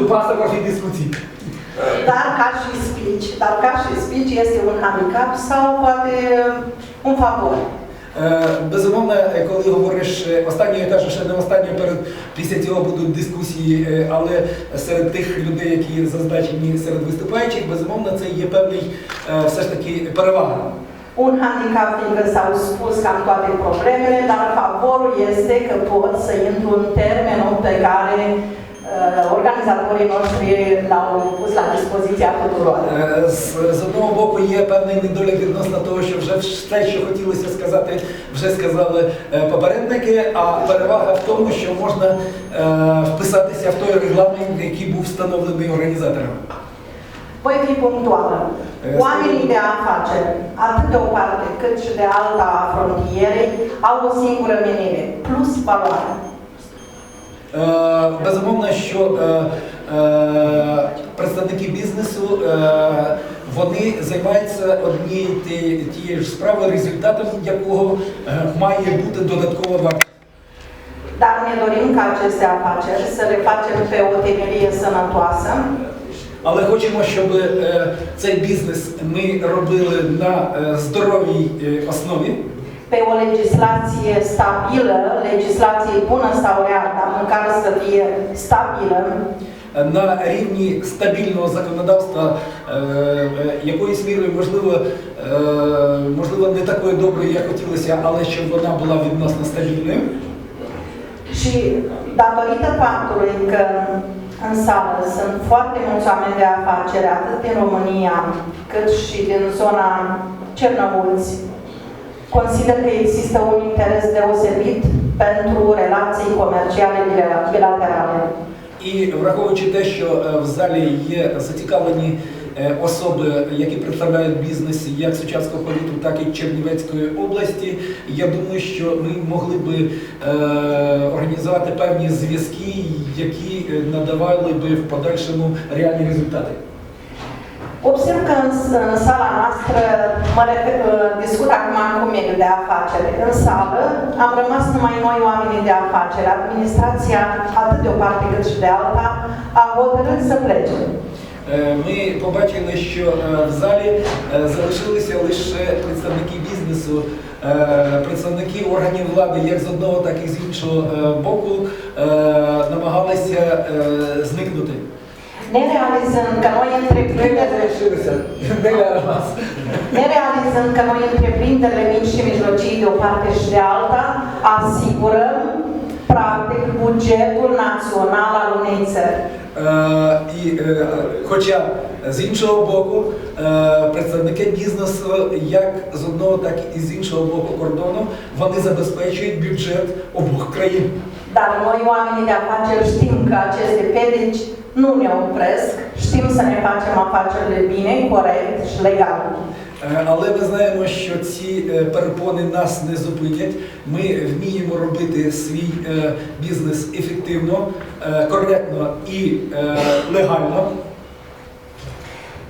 după asta vor fi discuții. Dar ca și speech, dar ca și speech este un handicap sau poate un favor. Е, Безумовно, е, коли говориш е, я кажу, що не останнє перед після цього будуть дискусії, е, але серед тих людей, які зазначені серед виступаючих, безумовно, це є певний е, все ж таки перевага. Un handicap, fiindcă s-au spus cam toate problemele, dar favorul este că pot să intru în termenul pe care organizatorii noștri l-au pus la dispoziția tuturor. З, одного боку є певний недолік відносно того, що вже все, що хотілося сказати, вже сказали е, попередники, а перевага в тому, що можна е, вписатися в той регламент, який був встановлений організаторами. Voi fi punctuală. Oamenii de afaceri, atât de o parte cât și de alta a frontierei, au o singură menire, plus valoare. Е, Безумовно, що е, е, представники бізнесу вони займаються однією тією ж справою, результатом якого має бути додаткова вартість. Dar ne dorim ca aceste afaceri să le facem pe o temelie sănătoasă, Але хочемо, щоб цей бізнес ми робили на здоровій основі, pe o legislație stabilă, legislație bună sau rea, dar măcar să fie stabilă, е, на рівні стабільного законодавства, е, е, якоюсь мірою, можливо, е, можливо, не такою доброю, як хотілося, але щоб вона була відносно стабільною. Și datorită faptului că în sală sunt foarte mulți oameni de afaceri, atât din România, cât și din zona Cernăuți, consider că există un interes deosebit pentru relații comerciale bilaterale. І враховуючи те, що в залі є зацікавлені особи, які представляють бізнес як Сучаського повіту, так і Чернівецької області, я думаю, що ми могли би е, організувати певні зв'язки, які е, надавали би в подальшому реальні результати. Observ că în, în sala noastră, mă refer, discut acum cu mediul de afaceri, în sală am rămas numai noi oamenii de afaceri. Administrația, atât de o parte cât și de alta, a hotărât să plece. Е, Ми побачили, що е, в залі е, залишилися лише представники бізнесу, е, представники органів влади, як з одного, так і з іншого е, боку, е, намагалися е, зникнути. Nerealizând că noi că întreprinderile mici și mijlocii de o parte și de alta, asigurăm practic bugetul național al unei țări. Е, е, хоча з іншого боку, е, представники бізнесу, як з одного, так і з іншого боку кордону, вони забезпечують бюджет обох країн. Dar noi, oamenii de afaceri, știm că aceste pedici nu ne opresc, știm să ne facem afacerile bine, corect și legal. Е, Але ми знаємо, що ці е, перепони нас не зупинять. Ми вміємо робити свій е, бізнес ефективно, е, коректно і е, легально.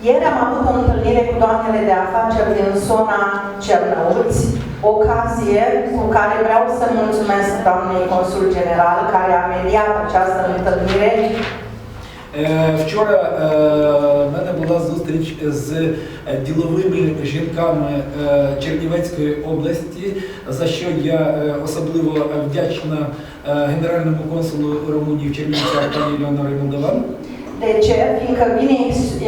Ieri am avut o întâlnire cu doamnele de afaceri din zona Cernăuți, ocazie cu care vreau să mulțumesc doamnei consul general care a mediat această întâlnire Е, Вчора е, в мене була зустріч з е, діловими жінками е, Чернівецької області, за що я е, особливо вдячна е, генеральному консулу Румунії в Чернівцях пані Леонорі Молдаван. De? Fiindcă vine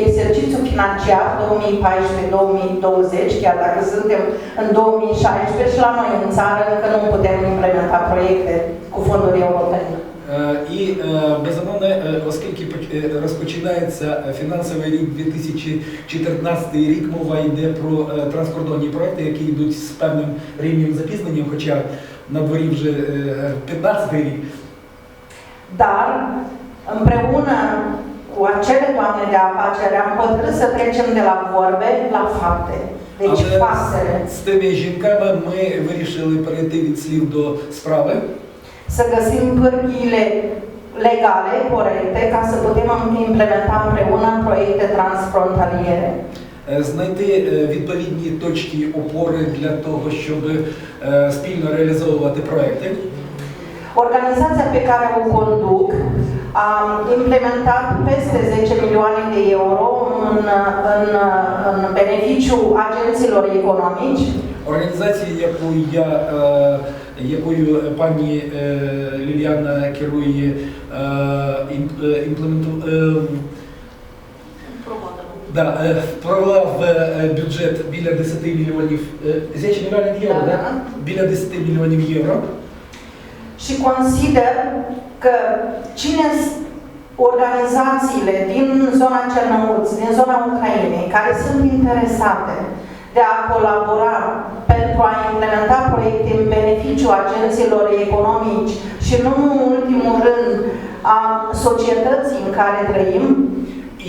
exercițiul financiar 2014-2020, chiar dacă suntem în 2016 și la noi în țară încă nu putem implementa proiecte cu fonduri europene. І е, безумовно, е, оскільки е, розпочинається фінансовий рік 2014 рік, мова йде про транскордонні проекти, які йдуть з певним рівнем запізнення, хоча на дворі вже 15 рік. Dar, împreună cu acele doamne de afaceri, am hotărât să trecem de la vorbe la fapte. Deci, Але faptele. з тими жінками ми вирішили перейти від слів до справи, Să găsim pârghiile legale, corecte, ca să putem implementa împreună proiecte transfrontaliere. е, знайти е, відповідні точки опори для того, щоб е, спільно реалізовувати проекти. Organizația pe care o conduc Am implementat peste 10 milioane de euro în, în, în beneficiu agenților economici Організації, яку я, е, якою пані е, Ліліана керує, е, ім- е, імплементу, е, да, е, провела в е, бюджет біля 10 мільйонів, е, 10 мільйонів євро, Да. да? біля 10 мільйонів євро. și consider că cine s- organizațiile din zona Cernăuți, din zona Ucrainei, care sunt interesate de a colabora pentru a implementa proiecte în beneficiu agenților economici și nu în ultimul rând a societății în care trăim,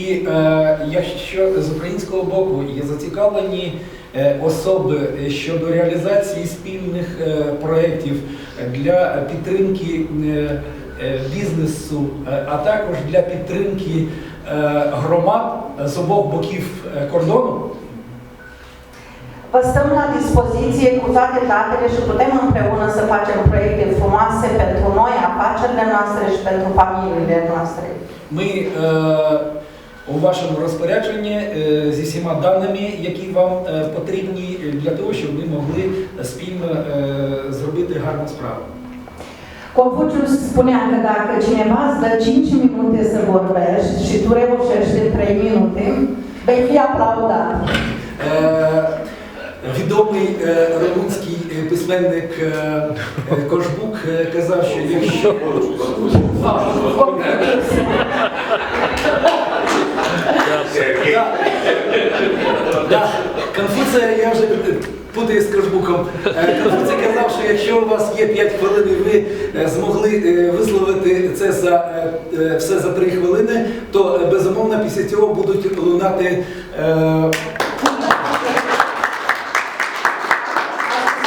І е, якщо з українського боку є зацікавлені е, особи щодо реалізації спільних е, проєктів для підтримки е, е, бізнесу, е, а також для підтримки е, громад з обох боків е, кордону, vă stăm la dispoziție cu toate datele și putem împreună să facem proiecte frumoase pentru noi, afacerile noastre și pentru familiile noastre. ми е, у вашому розпорядженні е, зі всіма даними, які вам е, потрібні для того, щоб ми могли спільно е, зробити гарну справу. Confucius spunea că dacă cineva îți dă 5 minute să vorbești și tu reușești în 3 minute, vei fi aplaudat. Е, е, румунський е, письменник е, е, Кожбук е, казав, що якщо. Конфуція, я вже путаю з Кожбуком. Е, Конфуцій казав, що якщо у вас є 5 хвилин і ви е, змогли е, висловити це за е, е, все за 3 хвилини, то е, безумовно після цього будуть лунати.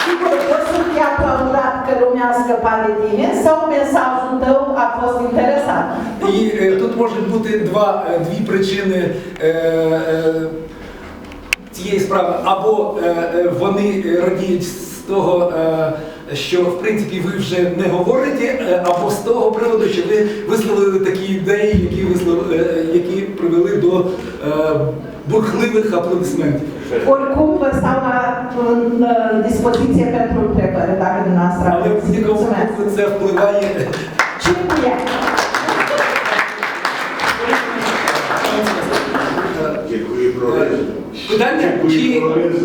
Sigur, poți să fii că lumea a de tine sau mesajul tău a fost interesant. Е, тут можуть бути два, е, дві причини е, е, цієї справи. Або вони радіють з того, що в принципі ви вже не говорите, або з того приводу, що ви висловили такі ідеї, які, вислов, які привели до бурхливих аплодисментів. Oricum vă stau la, în, în dispoziție pentru întrebări, dacă dumneavoastră Але в aveți. будь-якому Mulțumesc. випадку це впливає. Dziękuję. Дякую про. Питання Дякую чи про рис.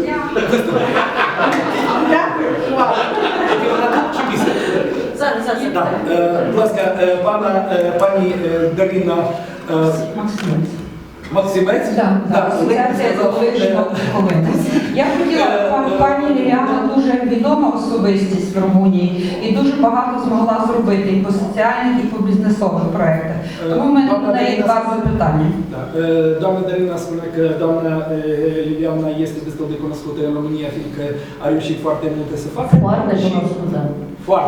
Дякую. Wow. чи після? Зараз, зараз. Так, е, будь ласка, е, пана, е, пані е, Дарина е, Максимець. Так, Да, так, асоціація екологічного е. Я хотіла, Е, пан- е, пані Ліліана дуже відома особистість в Румунії і дуже багато змогла зробити і по соціальних, і по бізнесових проєктах. Тому в мене до неї два запитання. Da. E, Doamna Darina spune că doamna e, Liliana este destul de cunoscută în România, fiindcă a reușit foarte multe să facă. Foarte Și- cunoscută. Foarte.